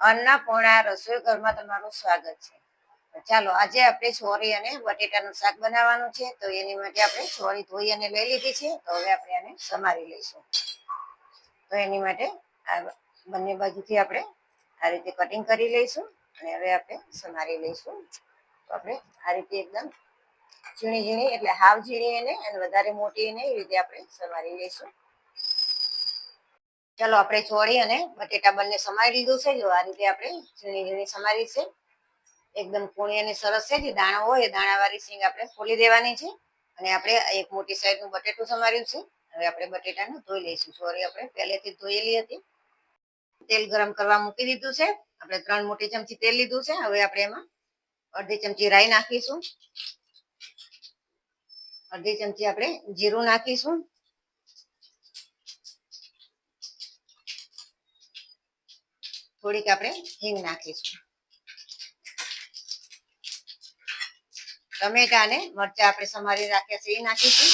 અન્નપૂર્ણા રસોઈ ઘરમાં તમારું સ્વાગત છે. ચાલો, આજે આપણે છોરી અને બટેટાનું શાક બનાવવાનું છે. તો એની માટે આપણે છોરી ધોઈ અને લઈ લીધી છે. તો હવે આપણે આને સમારી લઈશું. તો એની માટે આ બંને બાજુથી આપણે આ રીતે કટિંગ કરી લઈશું અને હવે આપણે સમારી લઈશું. તો આપણે આ રીતે એકદમ ઝીણી ઝીણી એટલે હાવ ઝીણી એને અને વધારે મોટી એને એ રીતે આપણે સમારી લઈશું. ચલો, આપણે ચોળી અને બટેટા બંને સમારી લીધું છે. જો આ રીતે આપણે ઝીણી ઝીણી સમારી છે. એકદમ કુણી અને સરસ છે. જે દાણો હોય એ દાણાવાળી સિંગ આપણે ફોલી દેવાની છે. અને આપણે એક મોટી સાઈઝનું બટેટું સમાર્યું છે. હવે આપણે બટેટાને ધોઈ લઈશું. સોરી, આપણે પહેલેથી ધોયેલી હતી. તેલ ગરમ કરવા મૂકી દીધું છે. આપણે ત્રણ મોટી ચમચી તેલ લીધું છે. હવે આપણે એમાં અડધી ચમચી રાઈ નાખીશું. અડધી ચમચી આપણે જીરું નાખીશું. થોડીક આપણે હિંગ નાખીશું. ટમેટા અને મરચા આપણે સમારી રાખ્યા છે, એ નાખીશું.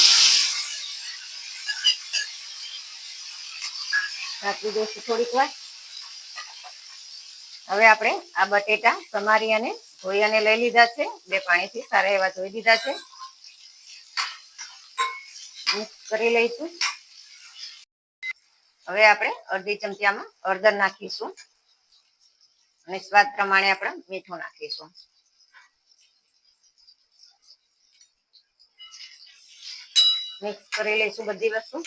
નાખી દઈશું થોડીક વાર. હવે આપણે આ બટેટા સમારી અને ધોઈ અને લઈ લીધા છે. બે પાણીથી સારા એવા ધોઈ દીધા છે. મિક્સ કરી લઈશું. હવે આપણે અડધી ચમચીમાં હળદર નાખીશું. અને સ્વાદ પ્રમાણે આપણે મીઠું નાખીશું. મિક્સ કરી લઈશું બધી વસ્તુ.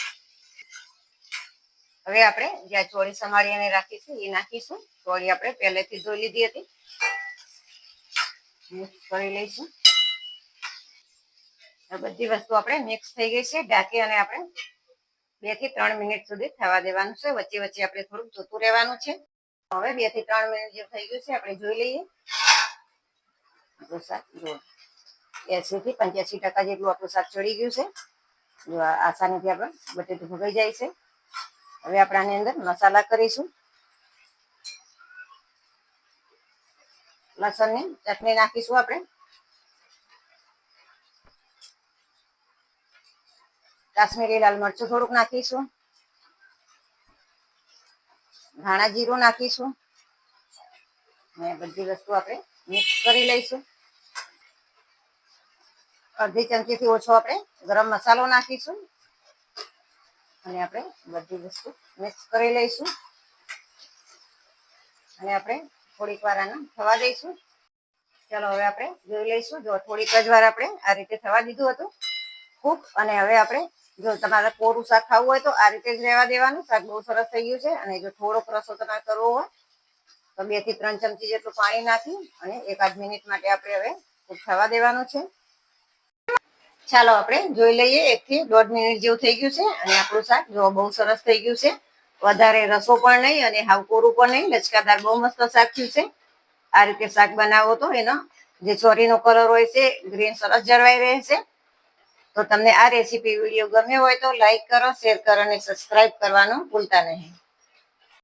હવે આપણે જ્યાં ચોળી સમારી અને રાખીશું, એ નાખીશું. ચોળી આપણે પહેલેથી ધોઈ લીધી હતી. મિક્સ કરી લઈશું. બધી વસ્તુ આપણે મિક્સ થઈ ગઈ છે. ઢાંકી અને આપણે બેથી ત્રણ મિનિટ સુધી થવા દેવાનું છે. વચ્ચે વચ્ચે આપણે થોડુંક જોતું રહેવાનું છે. હવે બેથી ત્રણ મિનિટ જે થઈ ગયું છે, આપણે જોઈ લઈએ. આપણું એસી થી પંચ્યાસી ટકા જેટલું આપણું શાક ચડી ગયું છે. જો આસાનીથી આપણે બટેટું ભગાઈ જાય છે. હવે આપણે આની અંદર મસાલા કરીશું. લસણની ચટણી નાખીશું આપણે. કાશ્મીરી લાલ મરચું થોડુંક નાખીશું. ધાણા જીરું નાખીશું. અને બધી વસ્તુ આપણે મિક્સ કરી લઈશું. અડધી ચમચી થી ઓછો આપણે ગરમ મસાલો નાખીશું. અને આપણે બધી વસ્તુ મિક્સ કરી લઈશું. અને આપણે થોડીક વાર આને થવા દઈશું. ચલો હવે આપણે જોઈ લઈશું. જો થોડીક જ વાર આપણે આ રીતે થવા દીધું હતું. ખૂબ અને હવે આપણે જો તમારે કોરું શાક ખાવું હોય તો આ રીતે જ રહેવા દેવાનું. શાક બહુ સરસ થઈ ગયું છે અને જો થોડોક રસો તમારે કરવો હોય તો બેથી ત્રણ ચમચી જેટલું પાણી નાખી અને એકાદ મિનિટ માટે આપણે હવે થવા દેવાનું છે. ચાલો આપણે જોઈ લઈએ એક થી દોઢ મિનિટ જેવું થઈ ગયું છે અને આપણું શાક જો બહુ સરસ થઈ ગયું છે. વધારે રસો પણ નહીં અને હાવ કોરું પણ નહીં. લચકાદાર બહુ મસ્ત શાક થયું છે. આ રીતે શાક બનાવો તો એનો જે ચોરીનો કલર હોય છે, ગ્રીન સરસ જળવાઈ રહે છે. તો તમને આ રેસીપી વીડિયો ગમ્યો હોય તો લાઈક કરો, શેર કરો અને સબસ્ક્રાઇબ કરવાનું ભૂલતા નહીં.